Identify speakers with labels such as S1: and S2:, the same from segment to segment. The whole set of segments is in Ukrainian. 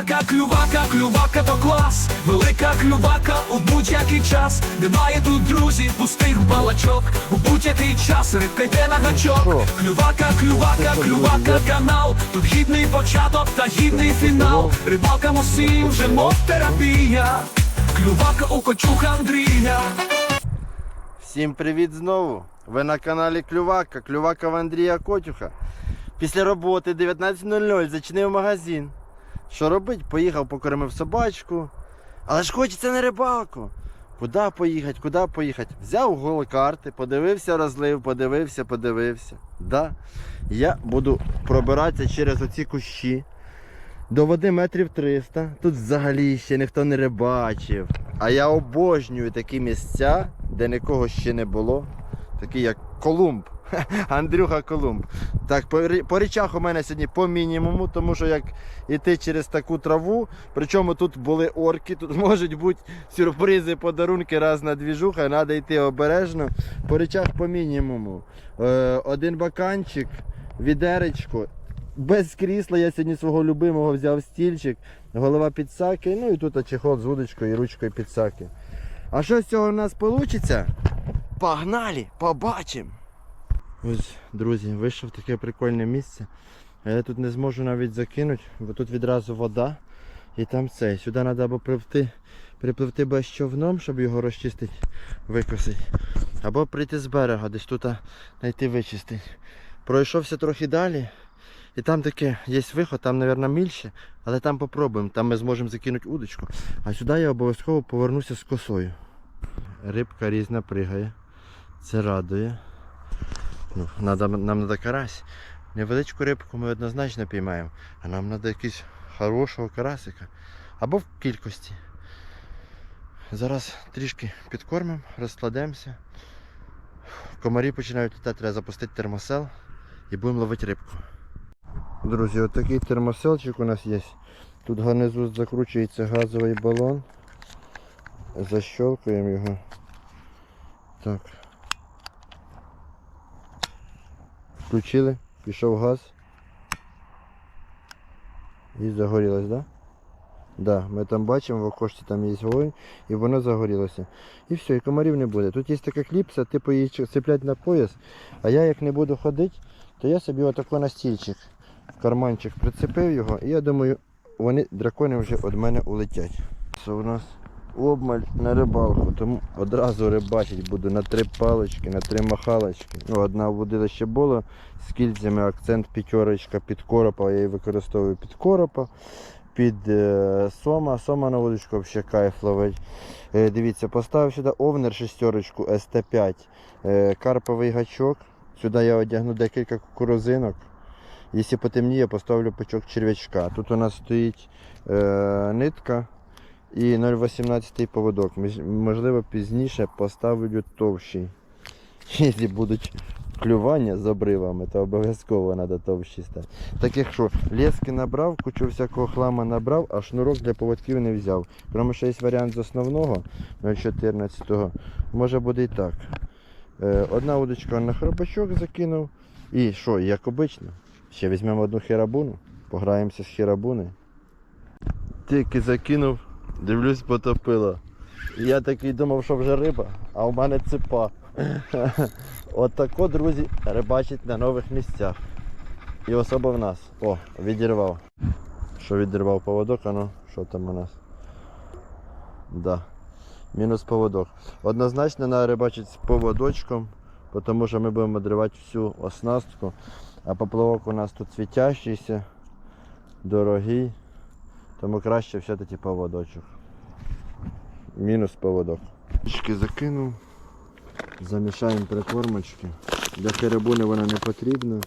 S1: Клювака, клювака, клювака то клас, велика клювака у будь-який час. Немає тут друзів, пустих балачок. У будь-який час рибка йде на гачок. Клювака, клювака, клювака, канал. Тут гідний початок та гідний фінал. Рибалка мосі вже мов терапія. Клювака у кочуха Андрія.
S2: Всім привіт знову! Ви на каналі Клювака, Клювака в Андрія Котюха. Після роботи 19.00 зачинив магазин. Що робить? Поїхав, покормив собачку. Але ж хочеться на рибалку. Куди поїхати, куди поїхати? Взяв голі карти, подивився розлив, подивився, подивився. Да. Я буду пробиратися через оці кущі. До води метрів 300. Тут взагалі ще ніхто не рибачив. А я обожнюю такі місця, де нікого ще не було. Такі як Колумб. Андрюха Колумб. Так, по, по річах у мене сьогодні по мінімуму, тому що як іти через таку траву, причому тут були орки, тут можуть бути сюрпризи, подарунки, разна двіжуха, треба йти обережно. По річах по мінімуму. Е, один баканчик, відеречко. Без крісла я сьогодні свого любимого взяв стільчик, голова підсаки, ну і тут чехол з вудочкою і ручкою підсаки. А що з цього у нас вийде? Погнали, побачимо! Ось, друзі, вийшов таке прикольне місце. А я тут не зможу навіть закинути, бо тут відразу вода. І там це. Сюди треба або припливти, припливти без човном, щоб його розчистити, викосити. Або прийти з берега, десь тут знайти вичистити. Пройшовся трохи далі. І там таке є виход, там, мабуть, мільше, але там попробуємо, там ми зможемо закинути удочку. А сюди я обов'язково повернуся з косою. Рибка різна пригає. Це радує. Ну, надо, нам треба карась. Невеличку рибку ми однозначно піймаємо, а нам треба якийсь хорошого карасика. Або в кількості. Зараз трішки підкормимо, розкладемося. Комарі починають літати, треба запустити термосел і будемо ловити рибку. Друзі, отакий термоселчик у нас є. Тут внизу закручується газовий балон. Защелкуємо його. Так. Включили, пішов газ. І загорілось, так? Да? Да, ми там бачимо, в окошці там є вогонь, і воно загорілося. І все, і комарів не буде. Тут є така кліпса, типу її цеплять на пояс, а я як не буду ходити, то я собі отако на стільчик, карманчик прицепив його, і я думаю, вони, дракони вже від мене улетять. Це у нас обмаль на рибалку, тому одразу рибачить буду на три палички, на три махалочки. Ну, одна водилище було з кільцями, акцент п'ятерочка під коропа, я її використовую під коропа. Під е, сома, сома на водочку взагалі кайф ловить. Е, дивіться, поставив сюди овнер шестерочку СТ5, е, карповий гачок. Сюди я одягну декілька кукурузинок. Якщо потемніє, поставлю пучок черв'ячка. Тут у нас стоїть е, нитка і 0,18 поводок. Можливо, пізніше поставлю товщий. Якщо будуть клювання з обривами, то обов'язково треба товщі стати. Так якщо лески набрав, кучу всякого хлама набрав, а шнурок для поводків не взяв. Тому що є варіант з основного 0,14, може буде і так. Е, Одна удочка на хробачок закинув. І що, як обично, ще візьмемо одну херабуну, пограємося з херабуною. Тільки закинув, дивлюсь, потопило. Я такий думав, що вже риба, а у мене ципа. От друзі, рибачить на нових місцях. І особа в нас. О, відірвав. Що відірвав поводок, а ну, що там у нас? Да. Мінус поводок. Однозначно треба рибачити з поводочком, тому що ми будемо дривати всю оснастку. А поплавок у нас тут світящийся, дорогий. Тому краще все-таки поводочок. Мінус поводок. Трішки закинув. Замішаємо прикормочки. Для херебуни вона не потрібна.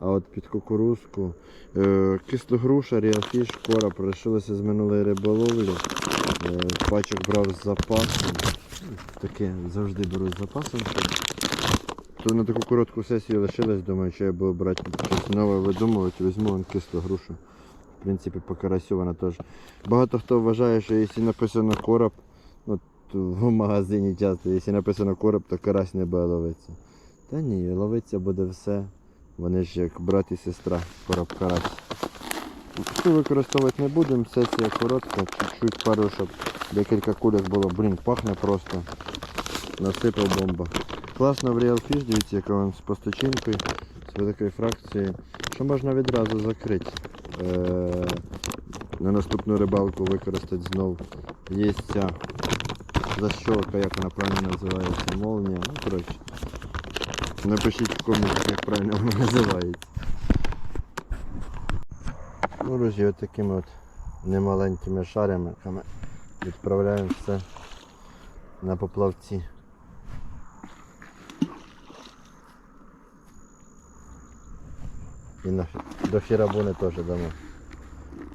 S2: А от під кукурузку. Е, кислогруша, ріафіш, кора пройшлося з минулої риболовлі. Е, пачок брав з запасом. Таке завжди беру з запасом. То на таку коротку сесію лишилось, думаю, що я буду брати щось нове видумувати, візьму вон кислу грушу. В принципі, по карасю вона теж. Багато хто вважає, що якщо написано короб, от в магазині часто, якщо написано короб, то карась не буде ловитися. Та ні, ловитися буде все. Вони ж як брат і сестра, короб карась. Большую використовувати не будемо, сесія коротка, чуть-чуть пару, щоб декілька кульок було. Блін, пахне просто. Насипав бомба. Класно в Real Fish, дивіться, яка він з постачинкою, з великої фракції, що можна відразу закрити. Е- на наступну рибалку використати знов. Є ця защолка, як вона правильно називається, молнія. Ну, коротше. Напишіть в коментах, як правильно вона називається. Ну, друзі, от такими от немаленькими шариками відправляємо на поплавці. І на, до фірабуни теж дамо.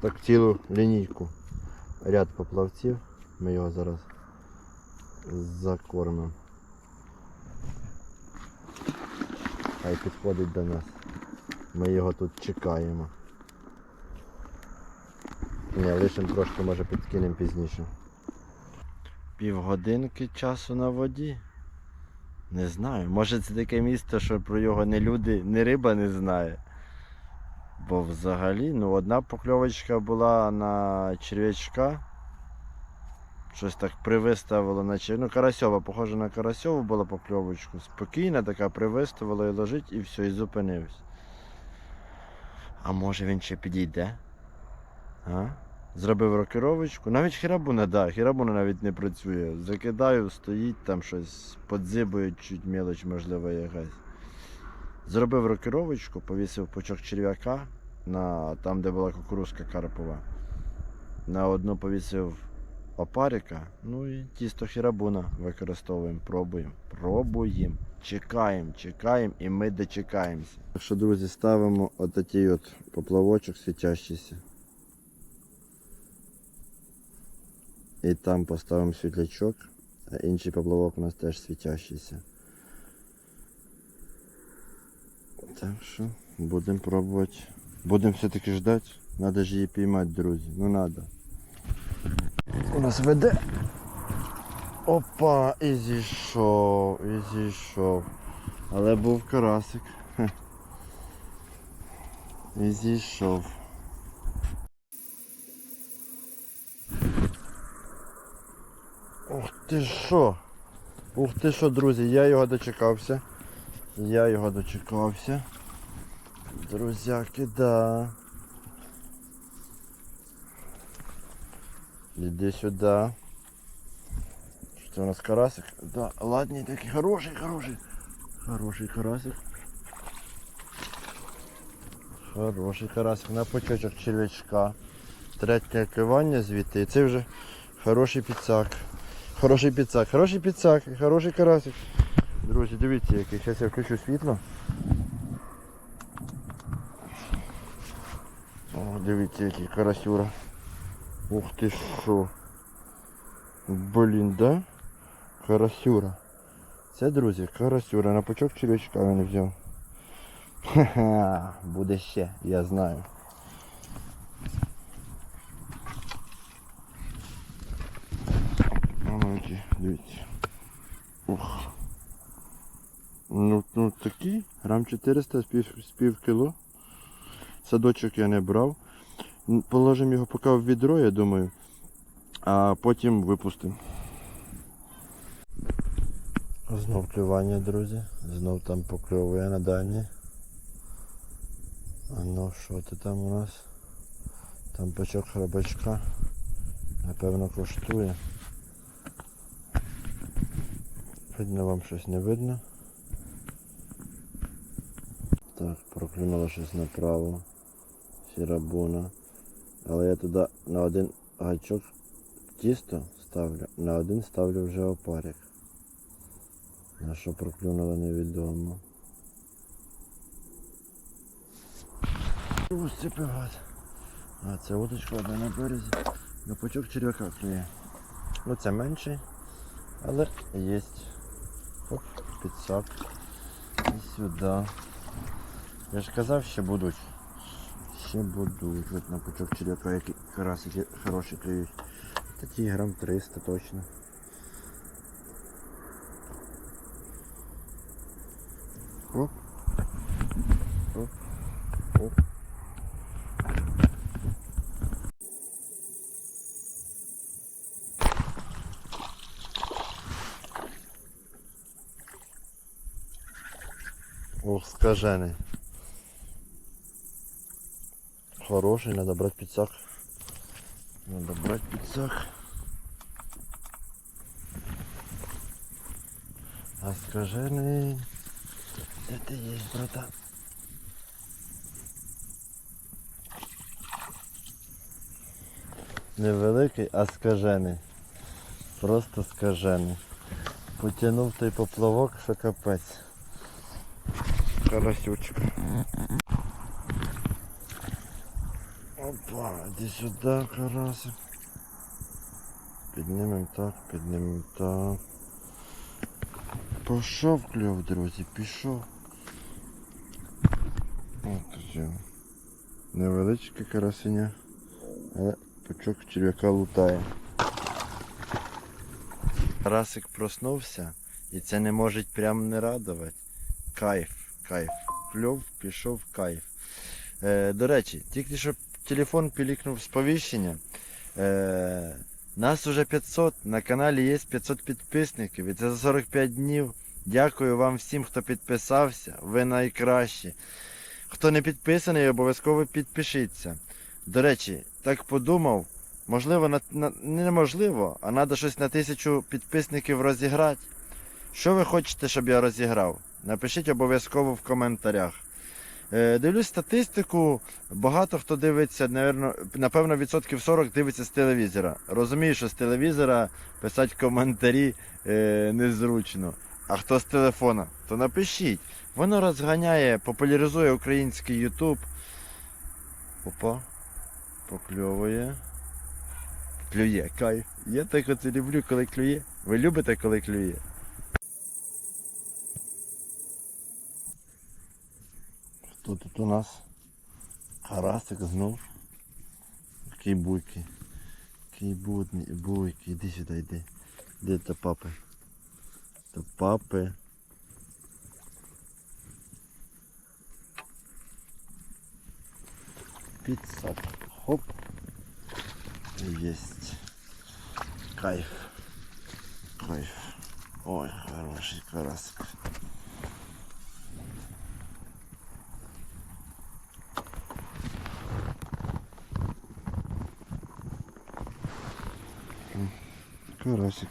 S2: Так цілу лінійку. Ряд поплавців. Ми його зараз закормимо. Хай підходить до нас. Ми його тут чекаємо. Ні, лишимо трошки, може підкинемо пізніше. Півгодинки часу на воді. Не знаю. Може це таке місто, що про його не люди, не риба не знає. Бо взагалі, ну одна покльовочка була на черв'ячка. Щось так привиставило, наче. Ну, карасьова, похоже на карасьову була покльовочку. Спокійна така привиставила і лежить і все, і зупинився. А може він ще підійде? А? Зробив рокировочку. Навіть хірабуна, да, хірабуна навіть не працює. Закидаю, стоїть там щось, подзибує чуть мелоч, можливо, якась. Зробив рокировочку, повісив пучок черв'яка на там, де була кукурузка карпова. На одну повісив опарика, ну і тісто хірабуна використовуємо, пробуємо. Пробуємо. Чекаємо, чекаємо і ми дочекаємося. Так що, друзі, ставимо отакий от поплавочок світящийся. І там поставимо світлячок, а інший поплавок у нас теж світящийся. Так що будемо пробувати. Будемо все-таки ждати. Надо ж її піймати, друзі. Ну надо. У нас веде. Опа, і зійшов, і зійшов. Але був карасик. І зійшов. Ух ти що? Ух ти що, друзі, я його дочекався. Я його дочекався. Друзяки, да. Сюди. Що це у нас карасик? Да, ладний такий, хороший, хороший. Хороший карасик. Хороший карасик на почочок черв'ячка. Третє кивання звідти. І це вже хороший підсак. Хороший підсак, хороший підсак, і хороший карасик. Друзі, дивіться який. Зараз я включу світло. О, дивіться який карасюра. Ух ти що. Блін, да? Карасюра. Це, друзі, карасюра. На пучок червячка він взяв. Ха-ха, буде ще, я знаю. Маленький, дивіться. Ух. Ну, ну такі, грам 400 з пів, з пів кіло. Садочок я не брав. Положимо його поки в відро, я думаю, а потім випустимо. Знов клювання, друзі. Знов там покльовує на дальні. А ну що ти там у нас? Там пачок храбачка. Напевно коштує. Видно вам щось не видно. Так, проклюнуло щось направо. Сірабуна. Але я туди на один гачок тісто ставлю, на один ставлю вже опарик. На що проклюнуло невідомо. Ось це гад. А це уточка одна на березі. На пучок черв'яка клює. Ну це менший, але є. Оп, підсак. І сюди. Я ж казав, ще будуть ще буду. От на пучок червяка, який карасики хороший клюють. Такі грам 300 точно. Оп. Оп. Оп. Ох, скажений. Хороший, надо брать підсак. Надо брать підсак. А скажений. Де ти є, братан? Невеликий, а скажений. Просто скажений. Потягнув той поплавок, що капець. Карасючок. Опа, іди сюди, карасик. Піднімемо так, піднімемо так. Пішов кльов, друзі, пішов. От все. Невеличке карасеня, але пучок черв'яка лутає. Карасик проснувся і це не може прям не радувати. Кайф, кайф. Кльов пішов кайф. Е, до речі, тільки що телефон пілікнув сповіщення. Е, нас уже 500, на каналі є 500 підписників і це за 45 днів. Дякую вам всім, хто підписався. Ви найкращі. Хто не підписаний, обов'язково підпишіться. До речі, так подумав, можливо, на, на, неможливо, а треба щось на тисячу підписників розіграти. Що ви хочете, щоб я розіграв? Напишіть обов'язково в коментарях. Е, дивлюсь статистику, багато хто дивиться, напевно, відсотків 40 дивиться з телевізора. Розумію, що з телевізора писати коментарі е, незручно. А хто з телефона, то напишіть. Воно розганяє, популяризує український Ютуб. Опа. Покльовує. Клює, кайф. Я так оце люблю, коли клює. Ви любите, коли клює? Хто тут у нас? Карасик знов. Який буйки. Який будний, буйки. Іди сюди, йди. Де до папи? До папи. Підсак. Хоп. Есть. Кайф. Кайф. Ой, хороший карасик. Карасик.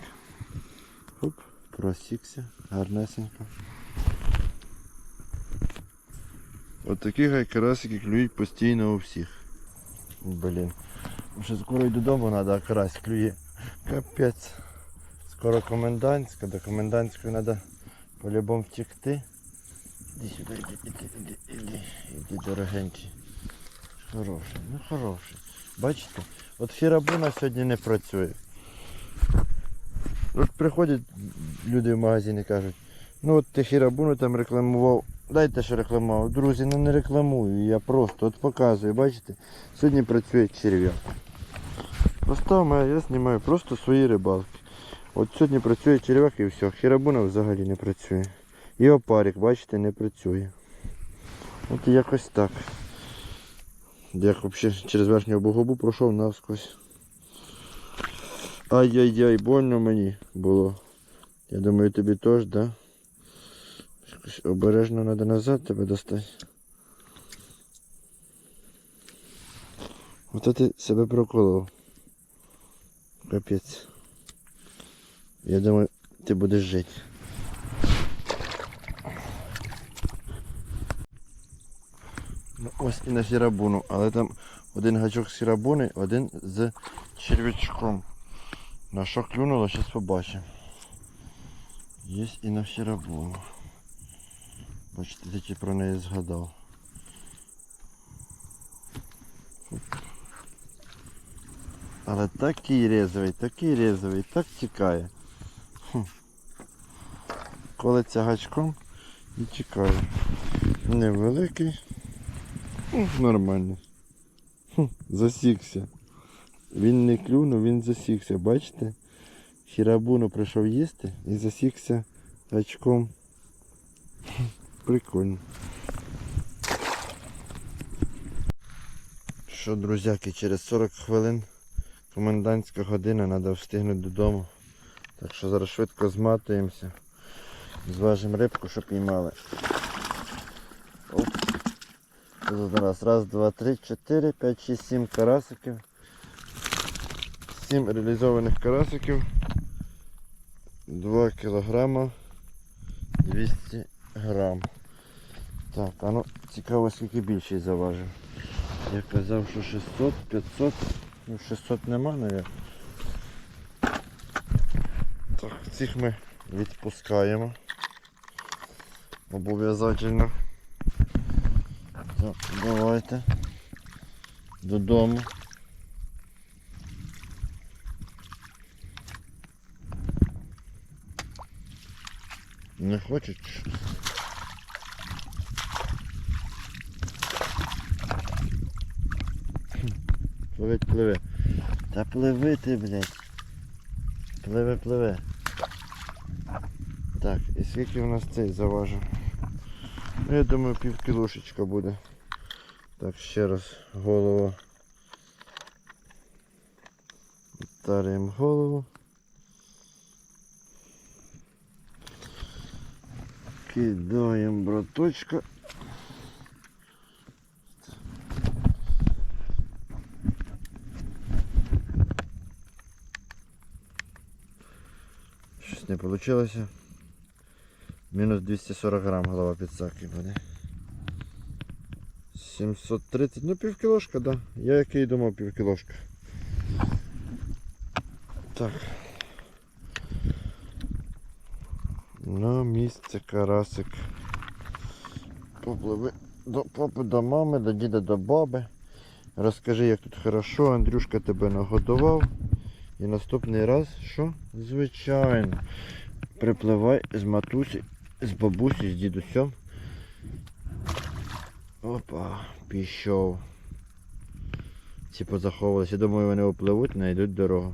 S2: Хоп, просікся, гарнесенько. От такі гай карасики клюють постійно у всіх. Блін. Вже скоро й додому треба, а клює. Капець. Скоро комендантська, до комендантської треба по-любому втекти. Іди сюди, іди, іди, іди, іди, іди, дорогенький. Хороший, ну хороший. Бачите, от фірабуна сьогодні не працює. От приходять люди в магазин і кажуть, ну от ти хірабуну там рекламував. Дайте що рекламував. Друзі, ну не рекламую, я просто от показую, бачите, сьогодні працює черв'як. Мене, я знімаю просто свої рибалки. От сьогодні працює черв'як і все. Хірабуна взагалі не працює. І опарик, бачите, не працює. От якось так. Як взагалі через верхню бугобу пройшов навскось. Ай-яй-яй, больно мені було. Я думаю, тобі теж, да? Обережно треба назад тебе достати. Ото ти себе проколов. Капець. Я думаю, ти будеш жити. Ну, ось і на сірабуну, але там один гачок сірабуни, один з черв'ячком. На що клюнуло, зараз побачимо. Є і на сірабуну. Бачите, тільки про неї згадав. Але такий резвий, такий резвий, так тікає. Хм. Колиться гачком і тікає. Невеликий. Ну. Хм, Засікся. Він не клюнув, він засікся, бачите? Хірабуну прийшов їсти і засікся гачком. Хм, Прикольно. Що, друзяки, через 40 хвилин комендантська година, треба встигнути додому. Так що зараз швидко зматуємося. Зважимо рибку, щоб піймали. Тут у нас раз, два, три, чотири, п'ять, шість, сім карасиків. Сім реалізованих карасиків. 2 кілограма 200 грам. Так, а ну цікаво скільки більший заважив. Я казав, що 600, 500, ну 600 нема, навіть. Так, цих ми відпускаємо. Обов'язательно. Так, давайте. Додому. Не хочуть? чи що? Пливить, пливе. Та пливи ти, блядь. Пливе. Так, і скільки у нас цей заважив? Ну, я думаю, пів кілошечка буде. Так, ще раз голову. Таримо голову. Кидаємо браточка. Щось не вийшло. Мінус 240 грам голова підсаки буде. 730, ну півкілошка, да. Я який думав півкілошка. Так. На місце карасик. Попливи до папи, до мами, до діда, до баби. Розкажи, як тут хорошо, Андрюшка тебе нагодував. І наступний раз, що? Звичайно. Припливай з матусі, з бабусі, з дідусем. Опа, пішов. Ці позаховувалися. Думаю, вони опливуть, знайдуть дорогу.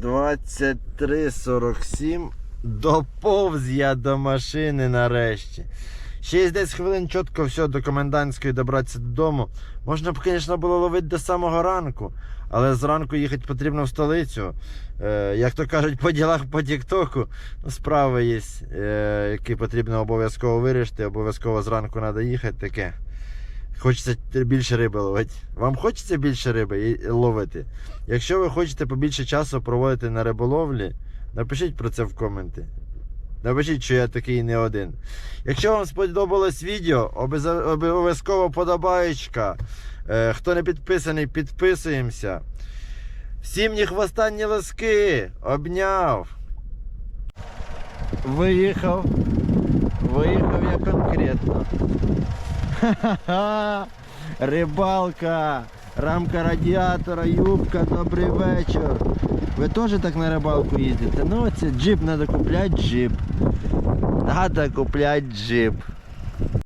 S2: 23.47. Доповз я до машини нарешті. Ще 10 хвилин чітко все до комендантської добратися додому. Можна б, звісно, було ловити до самого ранку, але зранку їхати потрібно в столицю. Е, як то кажуть, по ділах по Тіктоку. Ну, справи є, е, які потрібно обов'язково вирішити. Обов'язково зранку треба їхати таке. Хочеться більше риби ловити. Вам хочеться більше риби ловити? Якщо ви хочете побільше часу проводити на риболовлі, напишіть про це в коменти. Напишіть, що я такий не один. Якщо вам сподобалось відео, обов'язково подобаєчка. Е, хто не підписаний, підписуємося. Всім ні хвоста, ні ласки. Обняв. Виїхав. Виїхав я конкретно. Ха-ха-ха! Рибалка! Рамка радіатора, юбка, добрий вечір. Ви теж так на рибалку їздите? Ну, це джип, треба купляти джип. Треба купляти джип.